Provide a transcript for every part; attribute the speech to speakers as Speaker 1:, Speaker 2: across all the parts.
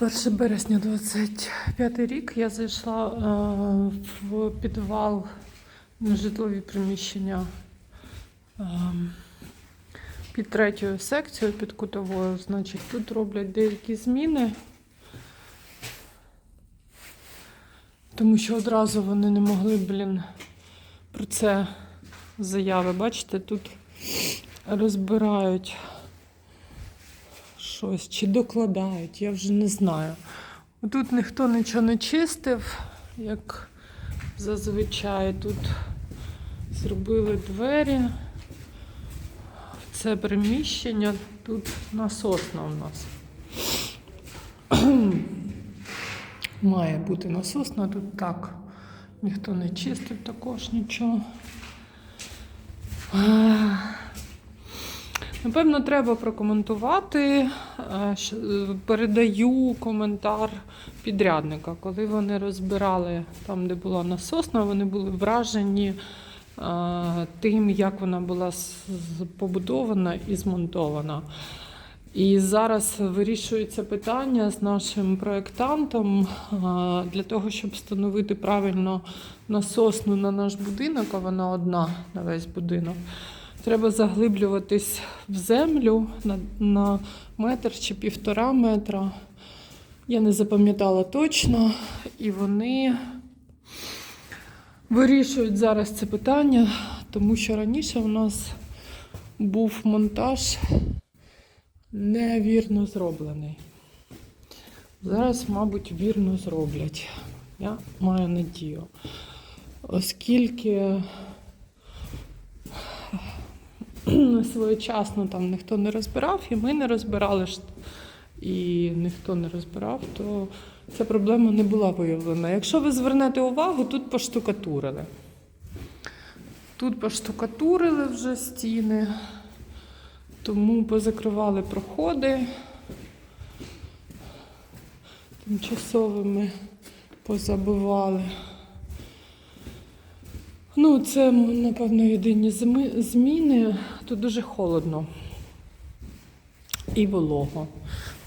Speaker 1: 1 березня 25 рік я зайшла е, в підвал на житлові приміщення е, під третьою секцією, під кутовою. Значить, тут роблять деякі зміни, тому що одразу вони не могли, блін, про це заяви. Бачите, тут розбирають щось чи докладають, я вже не знаю. Тут ніхто нічого не чистив, як зазвичай тут зробили двері. В це приміщення тут насосна у нас. Має бути насосна, тут так. Ніхто не чистив також нічого. Напевно, треба прокоментувати. Е, е, Передаю коментар підрядника. Коли вони розбирали там, де була насосна, вони були вражені е, тим, як вона була побудована і змонтована. І зараз вирішується питання з нашим проєктантом для того, щоб встановити правильно насосну на наш будинок, а вона одна на весь будинок. Треба заглиблюватись в землю на, на метр чи півтора метра. Я не запам'ятала точно, і вони вирішують зараз це питання, тому що раніше у нас був монтаж невірно зроблений. Зараз, мабуть, вірно зроблять. Я маю надію. Оскільки своєчасно там ніхто не розбирав, і ми не розбирали, і ніхто не розбирав, то ця проблема не була виявлена. Якщо ви звернете увагу, тут поштукатурили. Тут поштукатурили вже стіни, тому позакривали проходи тимчасовими позабивали. Ну, це, напевно, єдині зміни. Тут дуже холодно і волого.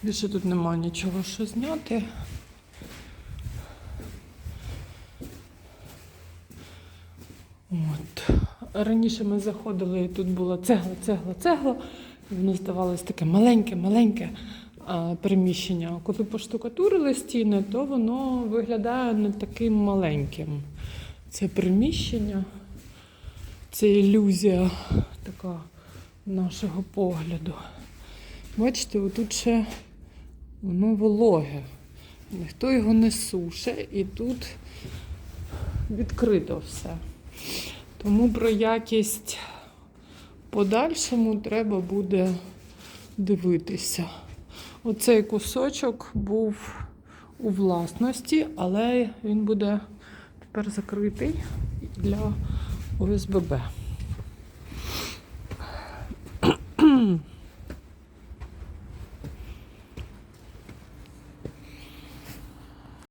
Speaker 1: Більше тут немає нічого, що зняти. От. Раніше ми заходили, і тут була цегла, цегла, цегла. Воно здавалось таке маленьке, маленьке а, приміщення. Коли поштукатурили стіни, то воно виглядає не таким маленьким. Це приміщення, це ілюзія така нашого погляду. Бачите, отут ще воно вологе. Ніхто його не суше, і тут відкрито все. Тому про якість подальшому треба буде дивитися. Оцей кусочок був у власності, але він буде тепер закритий для ОСББ.